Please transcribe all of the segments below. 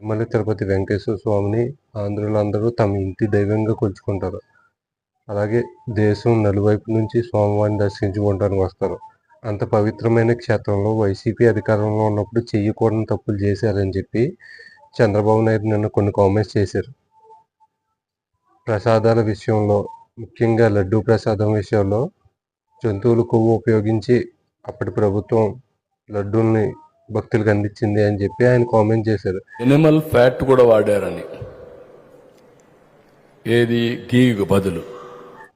తిరుమల తిరుపతి వెంకటేశ్వర స్వామిని ఆంధ్రులందరూ తమ ఇంటి దైవంగా కొలుచుకుంటారు. అలాగే దేశం నలువైపు నుంచి స్వామివారిని దర్శించుకోవడానికి వస్తారు. అంత పవిత్రమైన క్షేత్రంలో వైసీపీ అధికారంలో ఉన్నప్పుడు చెయ్యకూడని తప్పులు చేశారని చెప్పి చంద్రబాబు నాయుడు నిన్న కొన్ని కామెంట్స్ చేశారు. ప్రసాదాల విషయంలో ముఖ్యంగా లడ్డూ ప్రసాదం విషయంలో జంతువుల కొవ్వు ఉపయోగించి అప్పటి ప్రభుత్వం లడ్డూల్ని భక్తులకు అందించింది అని చెప్పి ఆయన కామెంట్ చేశారు. ఎనిమల్ ఫ్యాట్ కూడా వాడారని. ఏది? గీకు బదులు.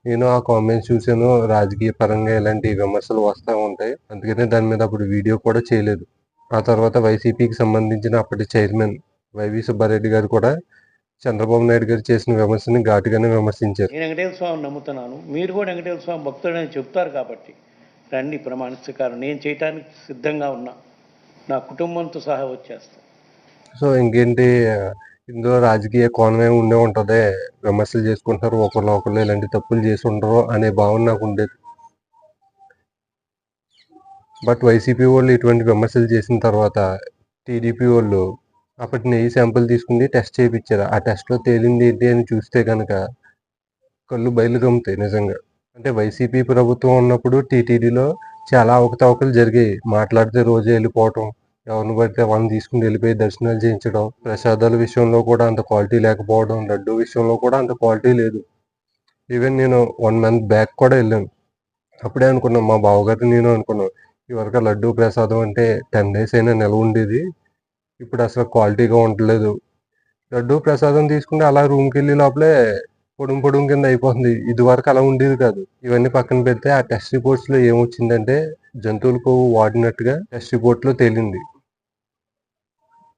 నేను ఆ కామెంట్స్ చూశాను. రాజకీయ పరంగా ఇలాంటి విమర్శలు వస్తూ ఉంటాయి. అందుకనే దాని మీద అప్పుడు వీడియో కూడా చేయలేదు. ఆ తర్వాత వైసీపీకి సంబంధించిన అప్పటి చైర్మన్ వైవి సుబ్బారెడ్డి గారు కూడా చంద్రబాబు నాయుడు గారు చేసిన విమర్శని ఘాటుగానే విమర్శించారు. నేను వెంకటేశ్వర స్వామిని నమ్ముతున్నాను. మీరు కూడా వెంకటేశ్వర స్వామి భక్తుడని చెప్తారు కాబట్టి. రండి ప్రమాణ స్వీకారం నేను చేయటానికి సిద్ధంగా ఉన్నా. నా కుటుంబంతో సహా వచ్చేస్తాను సో ఇంకేంటి ఇందులో రాజకీయ కోణమే ఉండే ఉంటుంది. విమర్శలు చేసుకుంటారు ఒకళ్ళు ఒకళ్ళు ఇలాంటి తప్పులు చేసి ఉండరు అనే భావన నాకు ఉండేది. బట్ వైసీపీ వాళ్ళు ఇటువంటి విమర్శలు చేసిన తర్వాత టీడీపీ వాళ్ళు అప్పటి నెయ్యి శాంపుల్ తీసుకుని టెస్ట్ చేయించారు. ఆ టెస్ట్లో తేలింది ఏంటి అని చూస్తే కనుక కళ్ళు బయలు గమ్ముతాయి నిజంగా. అంటే వైసీపీ ప్రభుత్వం ఉన్నప్పుడు టీటీడీలో చాలా అవకతవకలు జరిగాయి. మాట్లాడితే రోజు వెళ్ళిపోవటం ఎవరిని పడితే వాళ్ళని తీసుకుని వెళ్ళిపోయి దర్శనాలు చేయించడం ప్రసాదాల విషయంలో కూడా అంత క్వాలిటీ లేకపోవడం లడ్డు విషయంలో కూడా అంత క్వాలిటీ లేదు. ఈవెన్ నేను వన్ మంత్ బ్యాక్ కూడా వెళ్ళాను. అప్పుడే అనుకున్నాను మా బావగారు నేను అనుకున్నాను ఇవరకు లడ్డు ప్రసాదం అంటే టెన్ డేస్ అయినా నిల్వ ఉండేది. ఇప్పుడు అసలు క్వాలిటీగా ఉండలేదు. లడ్డు ప్రసాదం తీసుకుంటే అలా రూమ్కి వెళ్ళి లోపలే పొడుం పొడుం కింద అయిపోతుంది. ఇది వరకు అలా ఉండేది కాదు. ఇవన్నీ పక్కన పెడితే ఆ టెస్ట్ రిపోర్ట్స్లో ఏమొచ్చిందంటే జంతువులకు వాడినట్టుగా టెస్ట్ రిపోర్ట్లో తేలింది.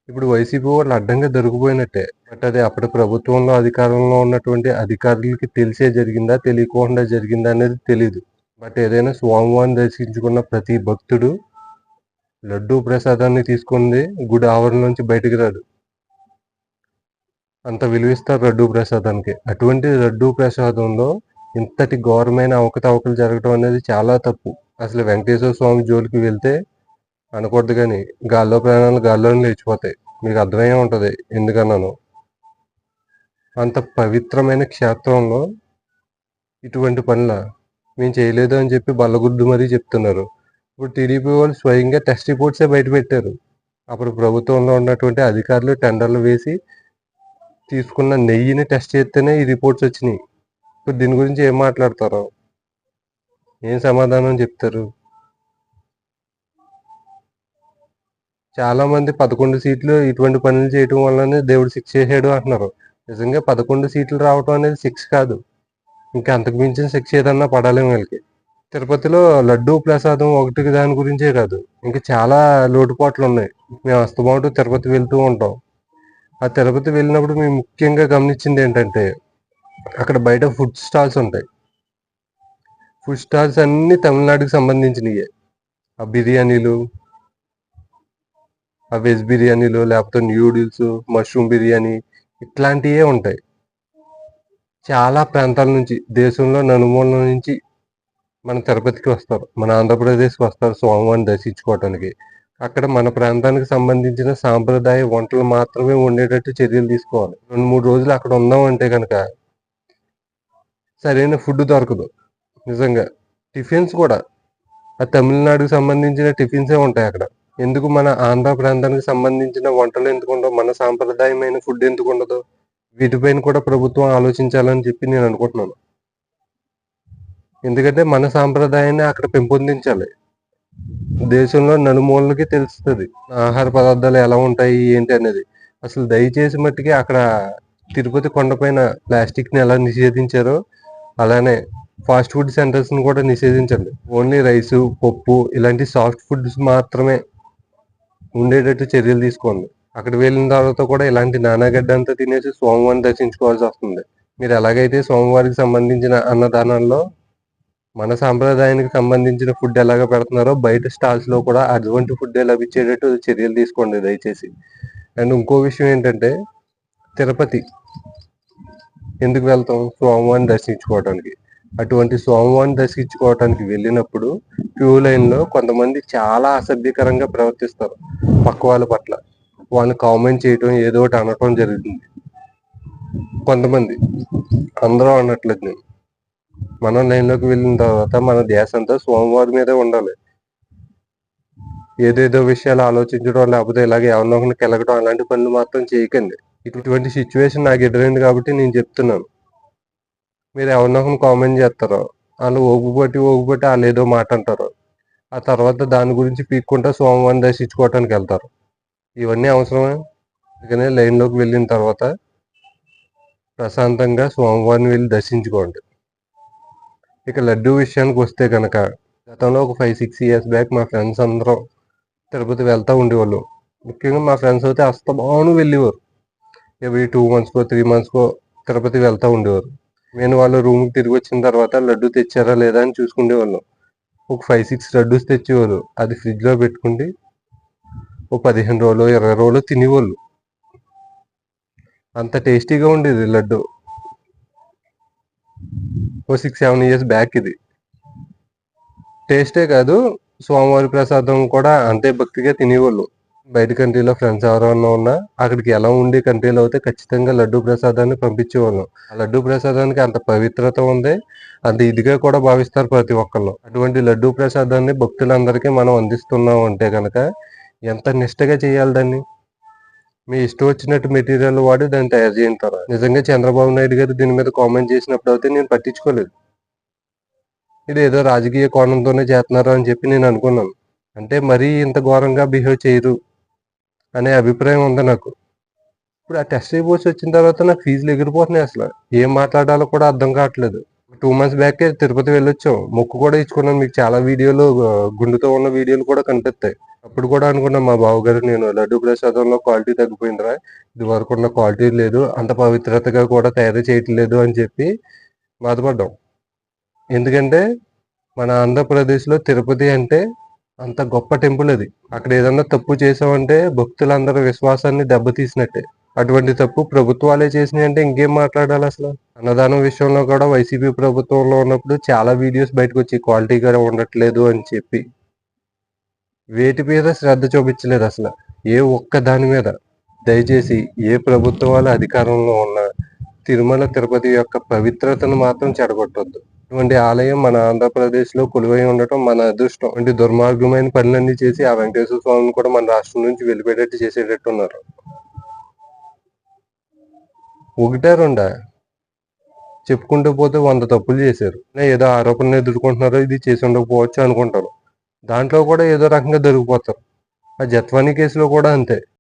ఇప్పుడు వైసీపీ వాళ్ళు అడ్డంగా దొరికిపోయినట్టే. బట్ అది అప్పటి ప్రభుత్వంలో అధికారంలో ఉన్నటువంటి అధికారులకి తెలిసే జరిగిందా తెలియకుండా జరిగిందా అనేది తెలియదు బట్ ఏదైనా స్వామివారిని దర్శించుకున్న ప్రతి భక్తుడు లడ్డూ ప్రసాదాన్ని తీసుకుంది గుడి ఆవరణ నుంచి బయటికి రాడు. అంత విలువిస్తారు లడ్డూ ప్రసాదానికి. అటువంటి లడ్డూ ప్రసాదంలో ఇంతటి ఘోరమైన అవకతవకలు జరగడం అనేది చాలా తప్పు. అసలు వెంకటేశ్వర స్వామి జోలికి వెళ్తే అనకూడదు కానీ గాల్లో ప్రాణాలు గాల్లోనే లేచిపోతాయి మీకు అర్థమయ్యే ఉంటుంది. ఎందుకన్నాను? అంత పవిత్రమైన క్షేత్రంలో ఇటువంటి పనుల మేము చేయలేదు అని చెప్పి బల్లగుడ్డు మరీ చెప్తున్నారు. ఇప్పుడు టీడీపీ వాళ్ళు స్వయంగా టెస్ట్ రిపోర్ట్సే బయట పెట్టారు. అప్పుడు ప్రభుత్వంలో ఉన్నటువంటి అధికారులు టెండర్లు వేసి తీసుకున్న నెయ్యిని టెస్ట్ చేస్తేనే ఈ రిపోర్ట్స్ వచ్చినాయి. ఇప్పుడు దీని గురించి ఏం మాట్లాడతారు? ఏం సమాధానం చెప్తారు? చాలా మంది పదకొండు సీట్లు ఇటువంటి పనులు చేయటం వల్లనే దేవుడు శిక్ష చేసాడు అంటున్నారు. నిజంగా పదకొండు సీట్లు రావటం అనేది శిక్ష కాదు. ఇంకా అంతకు మించిన శిక్ష ఏదన్నా పడాలి వీళ్ళకి. తిరుపతిలో లడ్డూ ప్రసాదం ఒకటి దాని గురించే కాదు. ఇంకా చాలా లోటుపాట్లు ఉన్నాయి. మేము అస్తమాటు తిరుపతి వెళ్తూ ఉంటాం. ఆ తిరుపతి వెళ్ళినప్పుడు మేము ముఖ్యంగా గమనించింది ఏంటంటే అక్కడ బయట ఫుడ్ స్టాల్స్ ఉంటాయి. ఫుడ్ స్టాల్స్ అన్ని తమిళనాడుకి సంబంధించినవి ఆ బిర్యానీలు వెజ్ బిర్యానీలు లేకపోతే న్యూడిల్స్ మష్రూమ్ బిర్యానీ ఇట్లాంటివే ఉంటాయి. చాలా ప్రాంతాల నుంచి దేశంలో నలుమూల నుంచి మన తిరుపతికి వస్తారు. మన ఆంధ్రప్రదేశ్కి వస్తారు స్వామివారిని దర్శించుకోవటానికి. అక్కడ మన ప్రాంతానికి సంబంధించిన సాంప్రదాయ వంటలు మాత్రమే ఉండేటట్టు చర్యలు తీసుకోవాలి. రెండు మూడు రోజులు అక్కడ ఉందాం అంటే కనుక సరైన ఫుడ్ దొరకదు. నిజంగా టిఫిన్స్ కూడా. ఆ తమిళనాడుకి సంబంధించిన టిఫిన్సే ఉంటాయి అక్కడ. ఎందుకు మన ఆంధ్ర ప్రాంతానికి సంబంధించిన వంటలు ఎందుకు ఉండవు? మన సాంప్రదాయమైన ఫుడ్ ఎందుకు ఉండదు? వీటిపైన కూడా ప్రభుత్వం ఆలోచించాలని చెప్పి నేను అనుకుంటున్నాను. ఎందుకంటే మన సాంప్రదాయాన్ని అక్కడ పెంపొందించాలి. దేశంలో నలుమూలకి తెలుస్తుంది ఆహార పదార్థాలు ఎలా ఉంటాయి ఏంటి అనేది. అసలు దయచేసి మట్టికి అక్కడ తిరుపతి కొండపైన ప్లాస్టిక్ని ఎలా నిషేధించారో అలానే ఫాస్ట్ ఫుడ్ సెంటర్స్ని కూడా నిషేధించండి ఓన్లీ రైసు పప్పు ఇలాంటి సాఫ్ట్ ఫుడ్స్ మాత్రమే ఉండేటట్టు చర్యలు తీసుకోండి. అక్కడ వెళ్ళిన తర్వాత కూడా ఇలాంటి నానాగడ్డ అంతా తినేసి సోమవారిని దర్శించుకోవాల్సి వస్తుంది. మీరు ఎలాగైతే సోమవారికి సంబంధించిన అన్నదానాల్లో మన సాంప్రదాయానికి సంబంధించిన ఫుడ్ ఎలాగ పెడుతున్నారో బయట స్టాల్స్లో కూడా అటువంటి ఫుడ్ లభించేటట్టు చర్యలు తీసుకోండి దయచేసి. అండ్ ఇంకో విషయం ఏంటంటే తిరుపతి. ఎందుకు వెళ్తాం? స్వామివారిని దర్శించుకోవడానికి అటువంటి సోమవారం దర్శించుకోవటానికి వెళ్ళినప్పుడు క్యూ లైన్లో కొంతమంది చాలా అసభ్యకరంగా ప్రవర్తిస్తారు పక్క వాళ్ళ పట్ల. వాళ్ళని కామెంట్ చేయటం ఏదో ఒకటి అనటం జరుగుతుంది. కొంతమంది అందరూ అనట్లేదు నేను. మనం లైన్లోకి వెళ్ళిన తర్వాత మన దేశంతో సోమవారం మీదే ఉండాలి. ఏదేదో విషయాలు ఆలోచించడం లేకపోతే ఇలాగే ఎవరినొకరిని కెలగడం అలాంటి పనులు మాత్రం చేయకండి. ఇటువంటి సిచ్యువేషన్ నాకు ఎదురైంది కాబట్టి నేను చెప్తున్నాను. మీరు ఎవరినో కామెంట్ చేస్తారు వాళ్ళు ఒగ్గుపట్టి ఒగ్గుపట్టి వాళ్ళు ఏదో మాట అంటారు ఆ తర్వాత దాని గురించి పీక్కుంటా సోమవారం దర్శించుకోవటానికి వెళ్తారు. ఇవన్నీ అవసరమే. అందుకనే లైన్లోకి వెళ్ళిన తర్వాత ప్రశాంతంగా స్వామివారిని వెళ్ళి దర్శించుకోండి. ఇక లడ్డు విషయానికి వస్తే కనుక గతంలో ఒక ఫైవ్ సిక్స్ ఇయర్స్ బ్యాక్ మా ఫ్రెండ్స్ అందరం తిరుపతి వెళ్తూ ఉండేవాళ్ళు. ముఖ్యంగా మా ఫ్రెండ్స్ అయితే అస్తమాను వెళ్ళేవారు. ఎవ్రీ టూ మంత్స్కో త్రీ మంత్స్కో తిరుపతి వెళ్తూ ఉండేవారు. నేను వాళ్ళ రూమ్కి తిరిగి వచ్చిన తర్వాత లడ్డు తెచ్చారా లేదా అని చూసుకునేవాళ్ళం ఒక ఫైవ్ సిక్స్ లడ్డూస్ తెచ్చేవారు అది ఫ్రిడ్జ్లో పెట్టుకుంటే ఓ పదిహేను రోజులు ఇరవై రోజులు తినేవాళ్ళు. అంత టేస్టీగా ఉండేది లడ్డు. ఓ సిక్స్ సెవెన్ ఇయర్స్ బ్యాక్ ఇది. టేస్టే కాదు. స్వామివారి ప్రసాదం కూడా అంతే భక్తిగా తినేవాళ్ళు. బయట కంట్రీలో ఫ్రెండ్స్ ఎవరైనా ఉన్నా అక్కడికి ఎలా ఉండే కంట్రీలో అయితే ఖచ్చితంగా లడ్డు ప్రసాదాన్ని పంపించేవాళ్ళం. ఆ లడ్డు ప్రసాదానికి అంత పవిత్రత ఉంది. అంత ఇదిగా కూడా భావిస్తారు ప్రతి ఒక్కళ్ళు. అటువంటి లడ్డు ప్రసాదాన్ని భక్తులందరికీ మనం అందిస్తున్నాం అంటే కనుక ఎంత నిష్టగా చేయాలి దాన్ని? మీ ఇష్టం వచ్చినట్టు మెటీరియల్ వాడి దాన్ని తయారు చేయింటారు నిజంగా చంద్రబాబు నాయుడు గారు దీని మీద కామెంట్ చేసినప్పుడు అయితే నేను పట్టించుకోలేదు. ఇది ఏదో రాజకీయ కోణంతోనే చేస్తున్నారు అని చెప్పి నేను అనుకున్నాను. అంటే మరీ ఇంత ఘోరంగా బిహేవ్ చేయరు. అనే అభిప్రాయం ఉంది నాకు. ఇప్పుడు ఆ టెస్ట్ రిపోర్ట్స్ వచ్చిన తర్వాత నాకు ఫీజులు ఎగిరిపోతున్నాయి అసలు. ఏం మాట్లాడాలో కూడా అర్థం కావట్లేదు. టూ మంత్స్ బ్యాకే తిరుపతి వెళ్ళొచ్చాం. మొక్కు కూడా ఇచ్చుకున్నాను మీకు చాలా వీడియోలు గుండుతో ఉన్న వీడియోలు కూడా కనిపిస్తాయి. అప్పుడు కూడా అనుకున్నా మా బావగారు నేను లడ్డు ప్రసాదంలో క్వాలిటీ తగ్గిపోయిందిరా. ఇది వరకు ఉన్న క్వాలిటీ లేదు. అంత పవిత్రతగా కూడా తయారు చేయట్లేదు అని చెప్పి బాధపడ్డాం. ఎందుకంటే మన ఆంధ్రప్రదేశ్లో తిరుపతి అంటే అంత గొప్ప టెంపుల్ అది. అక్కడ ఏదన్నా తప్పు చేసామంటే భక్తులందరి విశ్వాసాన్ని దెబ్బతీసినట్టే. అటువంటి తప్పు ప్రభుత్వాలే చేసినాయి అంటే ఇంకేం మాట్లాడాలి అసలు? అన్నదానం విషయంలో కూడా వైసీపీ ప్రభుత్వంలో ఉన్నప్పుడు చాలా వీడియోస్ బయటకు వచ్చి క్వాలిటీగా ఉండట్లేదు అని చెప్పి వేటి మీద శ్రద్ధ చూపించలేదు అసలు. ఏ ఒక్క దాని మీద. దయచేసి ఏ ప్రభుత్వాలు అధికారంలో ఉన్న తిరుమల తిరుపతి యొక్క పవిత్రతను మాత్రం చెడగొట్టొద్దు. ఇటువంటి ఆలయం మన ఆంధ్రప్రదేశ్లో కొలువై ఉండటం మన అదృష్టం. అంటే దుర్మార్గమైన పనులన్నీ చేసి ఆ వెంకటేశ్వర స్వామిని కూడా మన రాష్ట్రం నుంచి వెళ్ళిపోయేటట్టు చేసేటట్టు ఉన్నారు ఒకటే రెండా? చెప్పుకుంటూ పోతే వంద తప్పులు చేశారు. ఏదో ఆరోపణలు ఎదుర్కొంటున్నారో ఇది చేసి ఉండకపోవచ్చు అనుకుంటారు. దాంట్లో కూడా ఏదో రకంగా దొరికిపోతారు. ఆ జత్వాని కేసులో కూడా అంతే.